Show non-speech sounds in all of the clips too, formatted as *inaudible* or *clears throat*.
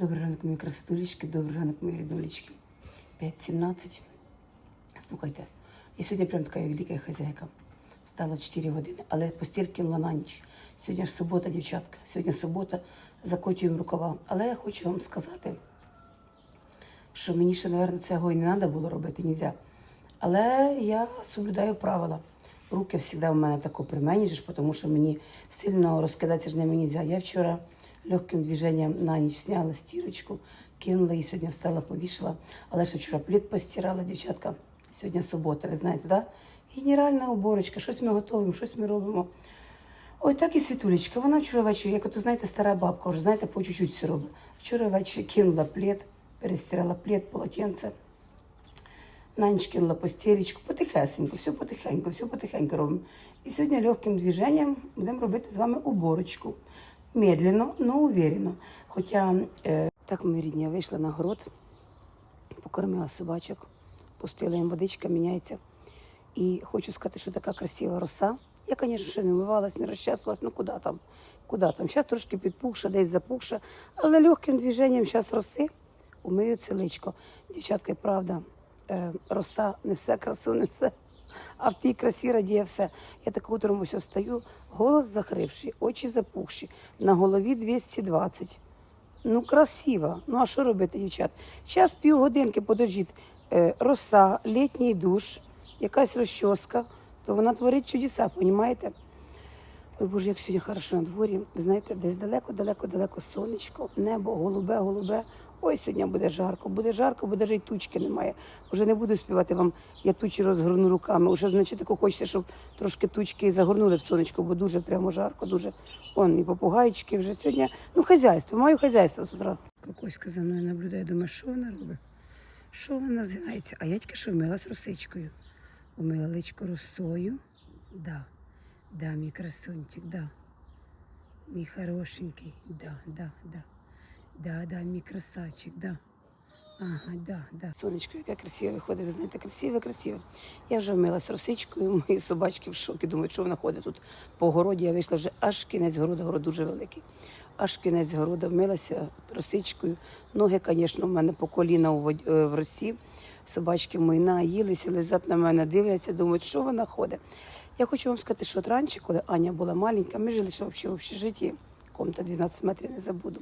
Добрий ранок, мої красотулечки, добрий ранок, мої ріднулечки. 5.17. Слухайте, я сьогодні прям така велика хазяйка. Встала 4 години, але постіль на ніч. Сьогодні ж субота, дівчатка. Сьогодні субота, закотюємо рукава. Але я хочу вам сказати, що мені ще, мабуть, цього і не треба було робити, нельзя. Але я соблюдаю правила. Руки завжди в мене тако при мені, тому що мені сильно розкидатися ж ними нельзя. Я вчора легким движенням на ніч зняла стірочку, кинула і сьогодні встала, повішала. Але ще вчора плід постирала, дівчатка. Сьогодні субота, ви знаєте, да? Генеральна уборочка, щось ми готуємо, щось ми робимо. Ой, так і світулечка. Вона вчора ввечері, як ото, знаєте, стара бабка, вже знаєте, по чуть-чуть все робить. Вчора ввечері кинула плед, перестирала плед, полотенце. На ніч кинула постелечку, потихесенько, все потихеньку, все потихеньку робимо. І сьогодні легким движенням будемо робити з вами уборочку. Медленно, но уверенно. Хоча е, так ми рідні, я вийшла на город, покормила собачок, пустила їм водичка, міняється. І хочу сказати, що така красива роса. Я, звісно, ще не вмивалась, не розчасувалась, ну куди там? Куди там? Зараз трошки підпухша, десь запухша, але легким движенням зараз роси умию це личко. Дівчатка, правда, е, роса несе красу, несе. А в тій красі радіє все. Я так утром ось стою, голос захрипший, очі запухші, на голові 220. Ну, красиво. Ну, а що робити, дівчат? Зараз півгодинки подождіть. Е, роса, літній душ, якась розчоска, то вона творить чудеса, понімаєте? Ой, Боже, як сьогодні хорошо на дворі. Ви знаєте, десь далеко-далеко-далеко сонечко, небо, голубе, голубе. Ой, сьогодні буде жарко, буде жарко, бо навіть тучки немає. Уже не буду співати вам, я тучі розгорну руками. Уже, значить, тако хочеться, щоб трошки тучки загорнули в сонечко, бо дуже прямо жарко, дуже. Он, і попугайчики вже сьогодні. Ну, хазяйство, маю хазяйство з утра. Кокоська за мною наблюдає, думаю, що вона робить? Що вона згинається? А я тільки що вмилась росичкою. Умила личко росою. Да. Да, мій красунчик, да. Мій хорошенький, да, да, да. Да, да, мій красавчик, да. Ага, да, да. Сонечко, яке красиве виходить, ви знаєте, красиве, красиве. Я вже вмилась росичкою, *laughs* мої собачки в шокі, думають, що вона ходить тут по городі. Я вийшла вже аж кінець городу, город дуже великий. Аж кінець городу вмилася росичкою. Ноги, звісно, в мене по коліна е, в росі. Собачки мої наїлися, лежать на мене, дивляться, думають, що вона ходить. Я хочу вам сказати, що раніше, коли Аня була маленька, ми жили ще в общежитті, комната 12 метрів, не забуду.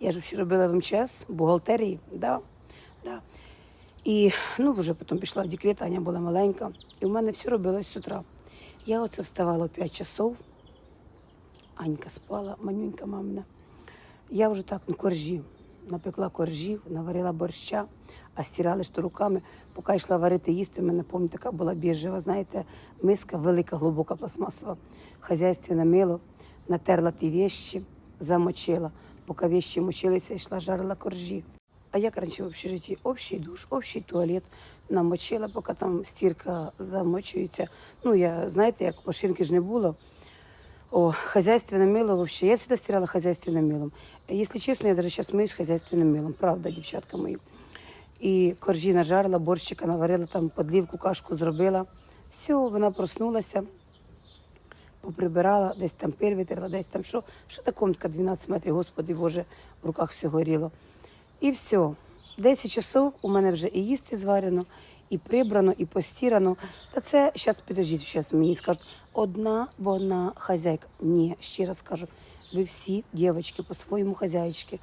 Я ж ще робила в МЧС, в бухгалтерії, да, да. І ну, вже потім пішла в декрет, Аня була маленька. І в мене все робилось з утра. Я оце вставала в 5 часов, Анька спала, манюнька мамина. Я вже так ну, коржі, напекла коржів, наварила борща, а стирали ж руками. Поки йшла варити їсти, мене пам'ятаю, така була біжева, знаєте, миска велика, глибока пластмасова, хазяйственне мило, натерла ті вещі, замочила Поки вещі мочилися, йшла, жарила коржі. А як раніше в общежитті? Общий душ, общий туалет. Намочила, поки там стірка замочується. Ну, я, знаєте, як машинки ж не було. О, хозяйственное мыло вообще. Я всегда стирала хозяйственным мылом. Если честно, я даже сейчас мыюсь хозяйственным мылом. Правда, дівчатка мою. І коржі нажарила, борщика наварила, там подливку, кашку зробила. Все, вона проснулася, поприбирала, десь там пиль витерла, десь там що. Що такому така 12 метрів, господи Боже, в руках все горіло. І все. 10 часов у мене вже і їсти зварено, і прибрано, і постірано. Та це зараз підождіть, зараз мені скажуть, одна вона хазяйка. Ні, ще раз кажу, ви всі дівчатки по-своєму хазяйчики.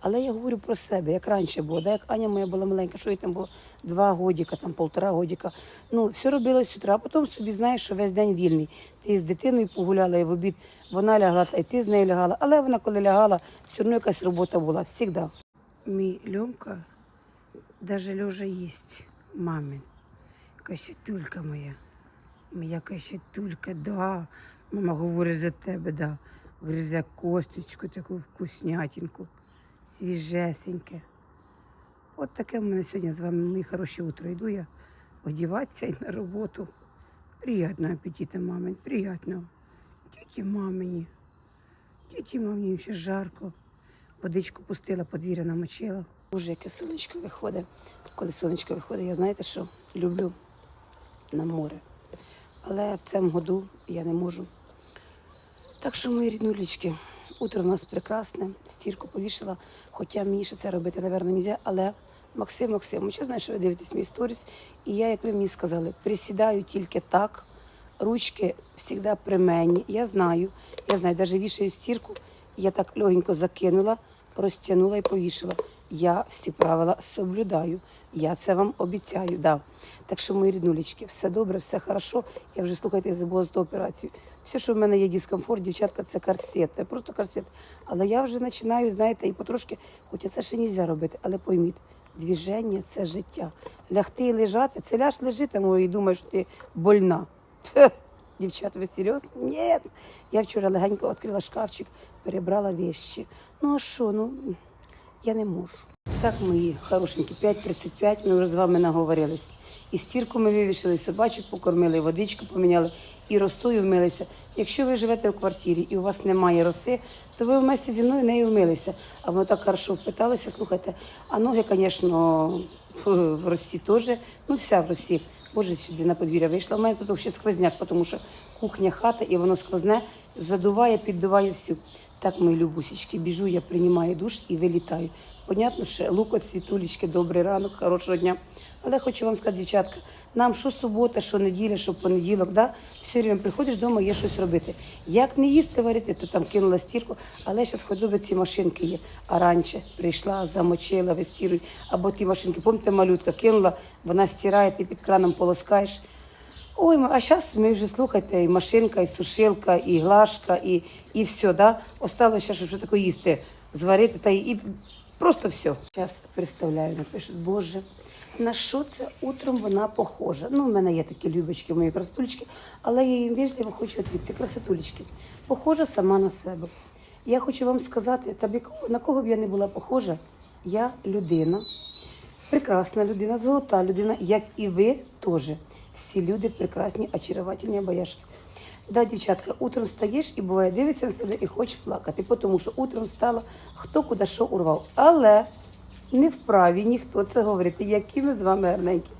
Але я говорю про себе, як раніше було, да, як Аня моя була маленька, що їй там було два годіка, там полтора годіка. Ну, все робилось з утра, а потім собі знаєш, що весь день вільний. Ти з дитиною погуляла і в обід вона лягла, та й ти з нею лягала. Але вона, коли лягала, все одно якась робота була, завжди. Мій Льомка даже лежа їсть, мамин. Касітулька моя. Моя касітулька, да. Мама говорить за тебе, да. Гризе косточку, таку вкуснятинку, свіжесеньке. От таке в мене сьогодні з вами, мої хороші утро. Йду я одіватися і на роботу. Приятного апетита, мамин, приятного. Тіті мамині. Тіті мамині ще жарко. Водичку пустила, подвір'я намочила. Боже, яке сонечко виходить. Коли сонечко виходить, я знаєте що? Люблю на море. Але в цьому году я не можу. Так що, мої ріднулічки, Утро у нас прекрасне, стірку повішала, хоча мені ще це робити, напевно, не можна, але Максим Максимович, я знаю, що ви дивитесь мій сторіс, і я, як ви мені сказали, присідаю тільки так, ручки завжди при мені. Я знаю, я знаю, навіть вішаю стірку, я так легенько закинула, розтягнула і повішала. Я всі правила соблюдаю. Я це вам обіцяю, да. Так що, мої ріднулечки, все добре, все хорошо. Я вже слухайте, я забула за операцію. Все, що в мене є дискомфорт, дівчатка, це корсет, це просто корсет. Але я вже починаю, знаєте, і потрошки, хоча це ще не можна робити, але пойміть, движення це життя. Лягти і лежати, це ляж лежити, ну і думаєш, що ти больна. Тьфе, Дівчата, ви серйозно? Ні. Я вчора легенько відкрила шкафчик, перебрала вещи. Ну а що, ну я не можу. Так, мої хорошенькі, 5.35, ми вже з вами наговорились. І стірку ми вивішили, собачок покормили, водичку поміняли, і росою вмилися. Якщо ви живете в квартирі і у вас немає роси, то ви вместе зі мною нею вмилися. А воно так хорошо впиталося, слухайте, а ноги, звісно, *laughs* в Росі теж, ну вся в Росі. Боже, сюди на подвір'я вийшла. У мене тут взагалі сквозняк, тому що кухня, хата, і воно сквозне, задуває, піддуває всю. Так, мої любусечки, біжу, я приймаю душ і вилітаю. Понятно, що луко, цвітулечки, добрий ранок, хорошого дня. Але хочу вам сказати, дівчатка, нам що субота, що неділя, що понеділок, да? все время приходиш вдома, є щось робити. Як не їсти варити, то там кинула стірку, але зараз хоч ці машинки є. А раніше прийшла, замочила, вистіруй, або ті машинки, помните, малютка кинула, вона стирає, ти під краном полоскаєш. Ой, а зараз ми вже слухайте, і машинка, і сушилка, і глажка, і, і все, да? Осталося ще, щоб таке їсти, зварити та і, просто все. Зараз представляю, напишуть, Боже, на що це утром вона похожа? Ну, в мене є такі любочки, мої красотулечки, але я їм вежливо хочу відповісти, красотулечки, похожа сама на себе. Я хочу вам сказати, яко- на кого б я не була похожа, я людина, прекрасна людина, золота людина, як і ви теж. Всі люди прекрасні, очаровательні, обаяшки. Да, дівчатка, утром встаєш і буває, дивишся на себе і хочеш плакати, тому що утром встала, хто куди що урвав. Але не вправі ніхто це говорити, які ми з вами гарненькі.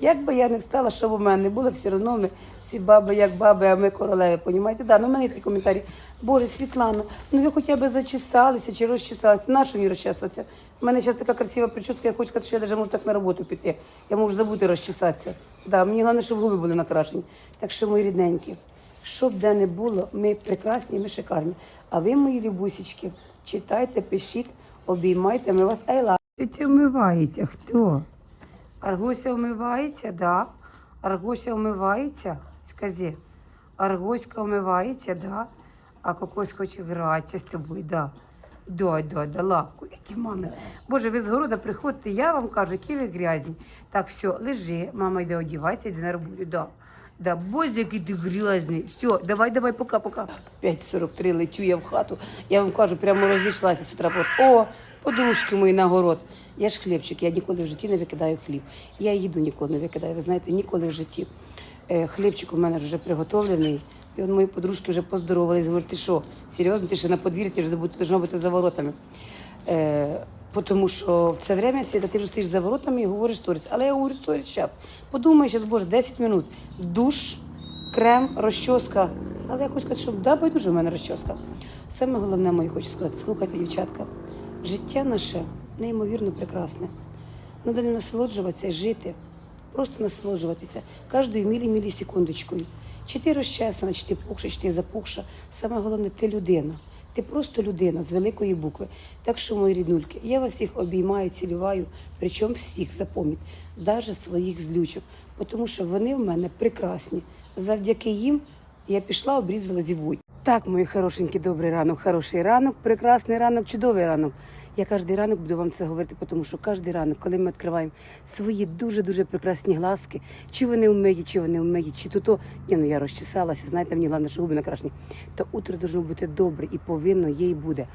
Як би я не встала, що б у мене не було, все одно ми всі баби, як баби, а ми королеви, понімаєте? Да, ну в мене є такі коментарі. Боже, Світлано, ну ви хоча б зачесалися чи розчесалися. Нащо мені розчесуватися? У мене зараз така красива прическа, я хочу сказати, що я навіть можу так на роботу піти. Я можу забути розчесатися. Да, мені головне, щоб губи були накрашені. Так що, мої рідненькі, щоб де не було, ми прекрасні, ми шикарні. А ви, мої любусічки, читайте, пишіть, обіймайте, ми вас айла. Тетя вмивається, хто? Аргося вмивається, да. Аргося вмивається, скажи. Аргоська вмивається, да. А кокось хоче гратися з тобою, да. Да, да, да, лапку, які мами. Боже, ви з города приходите, я вам кажу, які ви грязні. Так, все, лежи, мама йде одівається, йде на роботу, да. Да, боже, який ти грязний. Все, давай, давай, пока, пока. 5.43 летю я в хату. Я вам кажу, прямо розійшлася з утра. О, подружки мої на город. Я ж хлібчик, я ніколи в житті не викидаю хліб. Я їду ніколи не викидаю. Ви знаєте, ніколи в житті. Е, хлібчик у мене вже приготовлений. І от мої подружки вже поздоровались, говорять, ти що, серйозно, ти ще на подвір'ї, ти вже должно бути за воротами. Тому що в це время, Світа, ти вже стоїш за воротами і говориш сторіс. Але я говорю сторіс зараз. Подумай зараз, боже, 10 минут. Душ, крем, розчоска. Але я хочу сказати, що да, байдуже в мене розчоска. Саме головне, моє хочу сказати, слухайте, дівчатка, життя наше неймовірно прекрасне. Надо не насолоджуватися і жити, просто насолоджуватися кожною мілі-мілі секундочкою. Чи ти розчесана, чи ти пухша, чи ти запухша. Саме головне, ти людина. Ти просто людина з великої букви. Так що, мої ріднульки, я вас всіх обіймаю, цілюваю, причому всіх запомніть, навіть своїх злючок, тому що вони в мене прекрасні. Завдяки їм я пішла, обрізала зівуть. Так, мої хорошенькі, добрий ранок, хороший ранок, прекрасний ранок, чудовий ранок. Я кожен ранок буду вам це говорити, тому що кожен ранок, коли ми відкриваємо свої дуже-дуже прекрасні глазки, чи вони вмиті, чи вони вмиті, чи то то, ні, ну я розчесалася, знаєте, мені головне, що губи накрашені, то утро должно бути добре і повинно і буде.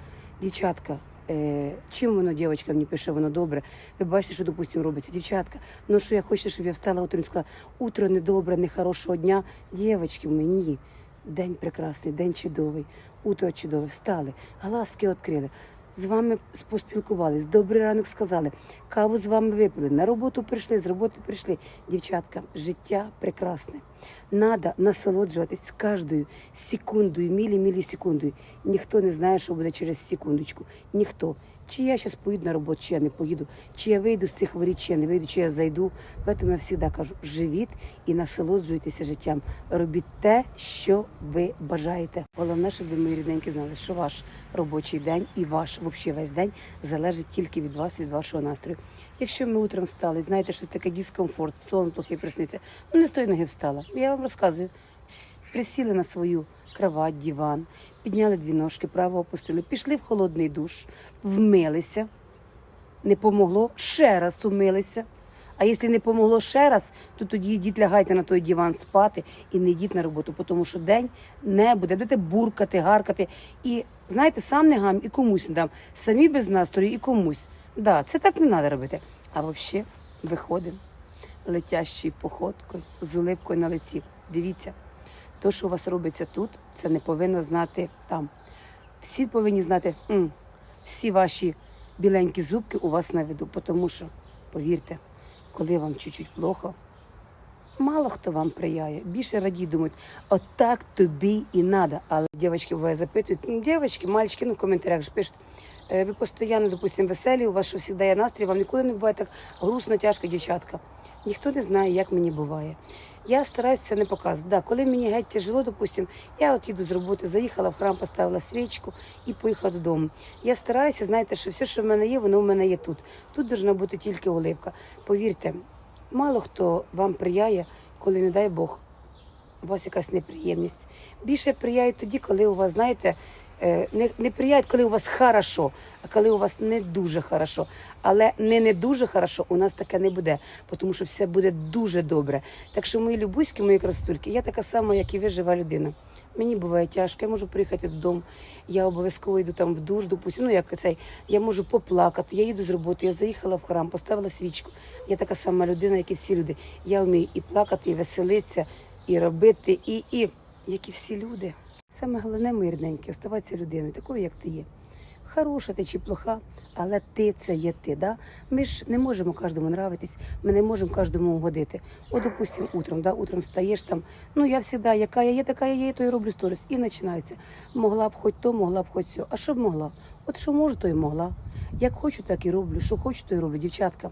Дівчатка, е, чим воно, дівчатка, мені пише, воно добре. Ви бачите, що, допустимо, робиться. Дівчатка, ну що я хочу, щоб я встала утром і сказала, утро недобре, не хорошого дня. Дівчатки, мені. День прекрасний, день чудовий, утро чудове, встали, глазки відкрили. З вами поспілкувались, добрий ранок сказали, каву з вами випили, на роботу прийшли, з роботи прийшли. Дівчатка, життя прекрасне. Надо насолоджуватись кожною секундою, мілі-мілі секундою. Ніхто не знає, що буде через секундочку. Ніхто. Чи я зараз поїду на роботу, чи я не поїду, чи я вийду з цих воріт, чи я не вийду, чи я зайду. Тому я завжди кажу, живіть і насолоджуйтеся життям. Робіть те, що ви бажаєте. Головне, щоб ви, мої рідненькі, знали, що ваш робочий день і ваш взагалі весь день залежить тільки від вас, від вашого настрою. Якщо ми утром встали, знаєте, щось таке дискомфорт, сон плохий присниться, ну не з тої ноги встала. Я вам розказую. Присіли на свою кровать, диван, підняли дві ножки, право опустили, пішли в холодний душ, вмилися. Не помогло, ще раз умилися. А якщо не помогло ще раз, то тоді йдіть лягайте на той диван спати і не йдіть на роботу, тому що день не буде. Будете буркати, гаркати. І знаєте, сам не гам і комусь не дам. Самі без настрою і комусь. Да, це так не треба робити. А взагалі виходимо летящою походкою, з улипкою на лиці. Дивіться, то, що у вас робиться тут, це не повинно знати там. Всі повинні знати, м, всі ваші біленькі зубки у вас на виду, тому що, повірте, коли вам чуть-чуть плохо, мало хто вам прияє. Більше раді думають, отак тобі і надо. Але дівчатки буває запитують, ну, дівчатки, мальчики, ну в коментарях ж пишуть, «Е, ви постійно, допустимо, веселі, у вас завжди є настрій, вам ніколи не буває так грустно, тяжко, дівчатка. Ніхто не знає, як мені буває. Я стараюся не показувати. Да, коли мені геть тяжело, допустим, я от їду з роботи, заїхала в храм, поставила свічку і поїхала додому. Я стараюся, знаєте, що все, що в мене є, воно в мене є тут. Тут повинна бути тільки оливка. Повірте, мало хто вам прияє, коли, не дай Бог, у вас якась неприємність. Більше прияють тоді, коли у вас, знаєте, не, не прияють, коли у вас хорошо, а коли у вас не дуже хорошо. Але не не дуже хорошо у нас таке не буде, тому що все буде дуже добре. Так що, мої любуські, мої красотульки, я така сама, як і ви, жива людина. Мені буває тяжко, я можу приїхати додому, я обов'язково йду там в душ, допустим, ну як цей, я можу поплакати, я їду з роботи, я заїхала в храм, поставила свічку. Я така сама людина, як і всі люди. Я вмію і плакати, і веселитися, і робити, і, і як і всі люди. Саме головне, мої рідненькі, оставатися людиною, такою, як ти є. Хороша ти чи плоха, але ти це є ти. Да? Ми ж не можемо кожному нравитись, ми не можемо кожному угодити. От, допустим, утром, да, утром стаєш там, ну я завжди, яка я є, така я є, то і роблю сторіс. І починається. Могла б хоч то, могла б хоч все. А що б могла? От що можу, то і могла. Як хочу, так і роблю. Що хочу, то і роблю. Дівчатка.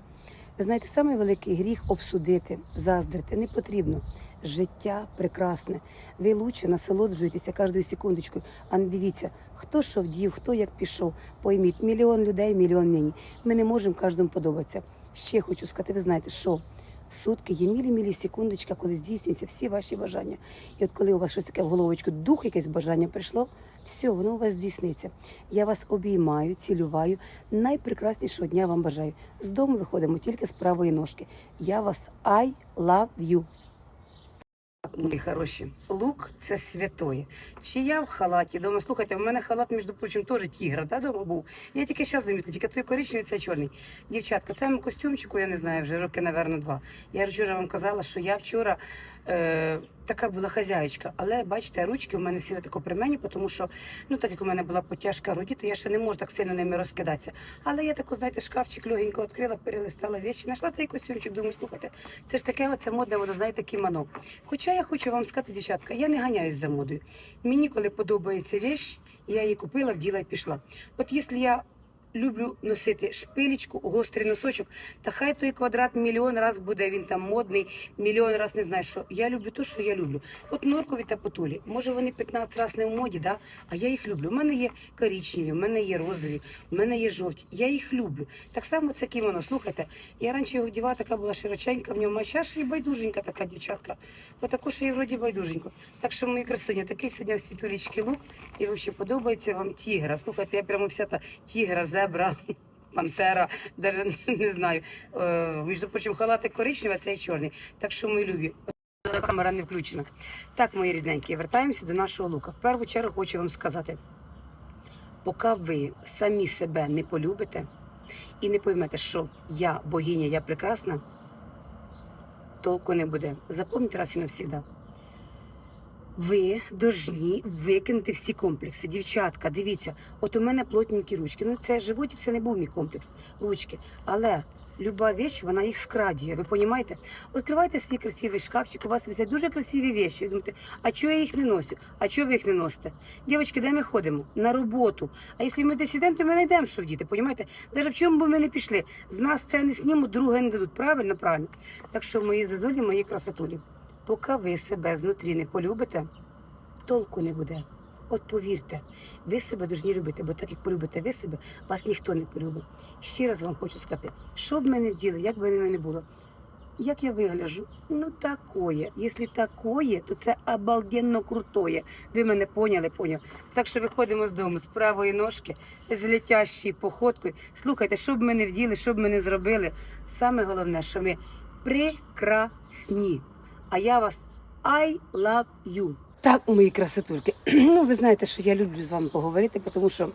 Ви знаєте, самий гріх обсудити, заздрити не потрібно. Життя прекрасне. Ви лучше насолоджуєтеся кожною секундочкою, а не дивіться, хто що вдів, хто як пішов. Пойміть, мільйон людей, мільйон мені. Ми не можемо кожному подобатися. Ще хочу сказати, ви знаєте, що в сутки є мілі-мілі секундочка, коли здійснюються всі ваші бажання. І от коли у вас щось таке в головочку, дух якесь бажання прийшло, все, воно у вас здійсниться. Я вас обіймаю, цілюваю. Найпрекраснішого дня вам бажаю. З дому виходимо тільки з правої ножки. Я вас I love you. Мої хороші, лук це святоє. Чи я в халаті дома? Слухайте, у мене халат, між прочим, теж тігра, да, дома був. Я тільки зараз замітила, тільки той коричневий, це чорний. Дівчатка, цьому костюмчику, я не знаю, вже роки, напевно, два. Я вчора вам казала, що я вчора е, така була хазяєчка, але бачите, ручки в мене сіли тако при мені, тому що, ну так як у мене була потяжка роді, то я ще не можу так сильно ними розкидатися. Але я тако, знаєте, шкафчик легенько відкрила, перелистала вещі, знайшла цей костюмчик, думаю, слухайте, це ж таке оце модне, воно, знаєте, кімоно. Хоча я хочу вам сказати, дівчатка, я не ганяюсь за модою. Мені, коли подобається вещь, я її купила, вділа і пішла. От якщо я люблю носити шпилечку, гострий носочок, та хай той квадрат мільйон раз буде, він там модний, мільйон раз не знаю що. Я люблю те, що я люблю. От норкові та потулі, може вони 15 разів не в моді, да? а я їх люблю. У мене є коричневі, у мене є розові, у мене є жовті. Я їх люблю. Так само це кімоно. Слухайте, я раніше його вдівала, така була широченька в ньому, а зараз і байдуженька така дівчатка. Отаку ще і вроді байдуженько. Так що, мої красуні, такий сьогодні в світулічки лук, і взагалі подобається вам тігра. Слухайте, я прямо вся та тігра, зебра. *laughs* Пантера, даже *laughs* не знаю. Е, між прочим, халатик коричневий, а цей чорний. Так що, мої любі, камера не включена. Так, мої рідненькі, вертаємося до нашого лука. В першу чергу хочу вам сказати, поки ви самі себе не полюбите і не поймете, що я богиня, я прекрасна, толку не буде. Запам'ятайте раз і навсігда. Ви должні викинути всі комплекси. Дівчатка, дивіться, от у мене плотненькі ручки. Ну це животик, це не був мій комплекс ручки. Але люба вещь, вона їх скрадює. Ви розумієте? Відкривайте свій красивий шкафчик, у вас висять дуже красиві вещі. Ви думаєте, а чого я їх не ношу? А чого ви їх не носите? Дівчатки, де ми ходимо? На роботу. А якщо ми десь ідемо, то ми знайдемо, що вдіти, розумієте? Навіть в чому би ми не пішли, з нас це не снімуть, друге не дадуть. Правильно, правильно. Так що мої зазолі, мої красотулі. Поки ви себе знутрі не полюбите, толку не буде. От повірте, ви себе повинні любити, бо так як полюбите ви себе, вас ніхто не полюбить. Ще раз вам хочу сказати, що б мене вділи, як би мене не було. Як я вигляджу? Ну такое. Якщо такое, то це обалденно крутое. Ви мене поняли, поняли. Так що виходимо з дому з правої ножки, з летящою походкою. Слухайте, що б ми не вділи, що б ми не зробили. Саме головне, що ми прекрасні. А я вас I love you. Так, мої красотульки. *clears throat* Ну, ви знаєте, що я люблю з вами поговорити, тому що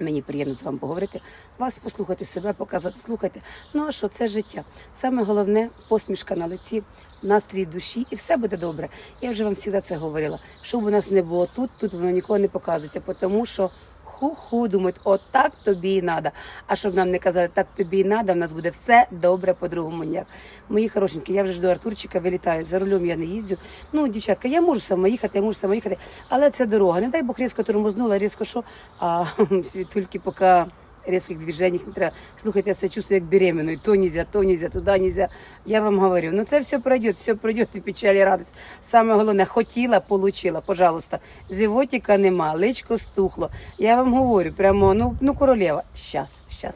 мені приємно з вами поговорити, вас послухати себе, показати, слухайте. Ну а що це життя? Саме головне посмішка на лиці, настрій душі, і все буде добре. Я вже вам завжди це говорила. Щоб у нас не було тут, тут воно ніколи не показується, тому що. Ху-ху, думають, отак тобі і треба. А щоб нам не казали, так тобі і треба, в нас буде все добре по-другому ніяк. Мої хорошенькі, я вже до Артурчика вилітаю. За рулем я не їздю. Ну, дівчатка, я можу сама їхати, я можу сама їхати, але це дорога. Не дай Бог різко тормознула, різко що, а *laughs* тільки поки різких движень не треба. Слухайте, я себе чувствую як беременною. То нельзя, то нельзя, туди нельзя. Я вам говорю, ну це все пройде, все пройде, і печаль, і радость. Саме головне, хотіла, получила, пожалуйста. Зівотика нема, личко стухло. Я вам говорю, прямо, ну, ну королева, щас, щас.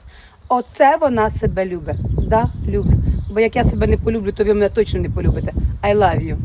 Оце вона себе любить. Да, люблю. Бо як я себе не полюблю, то ви мене точно не полюбите. I love you.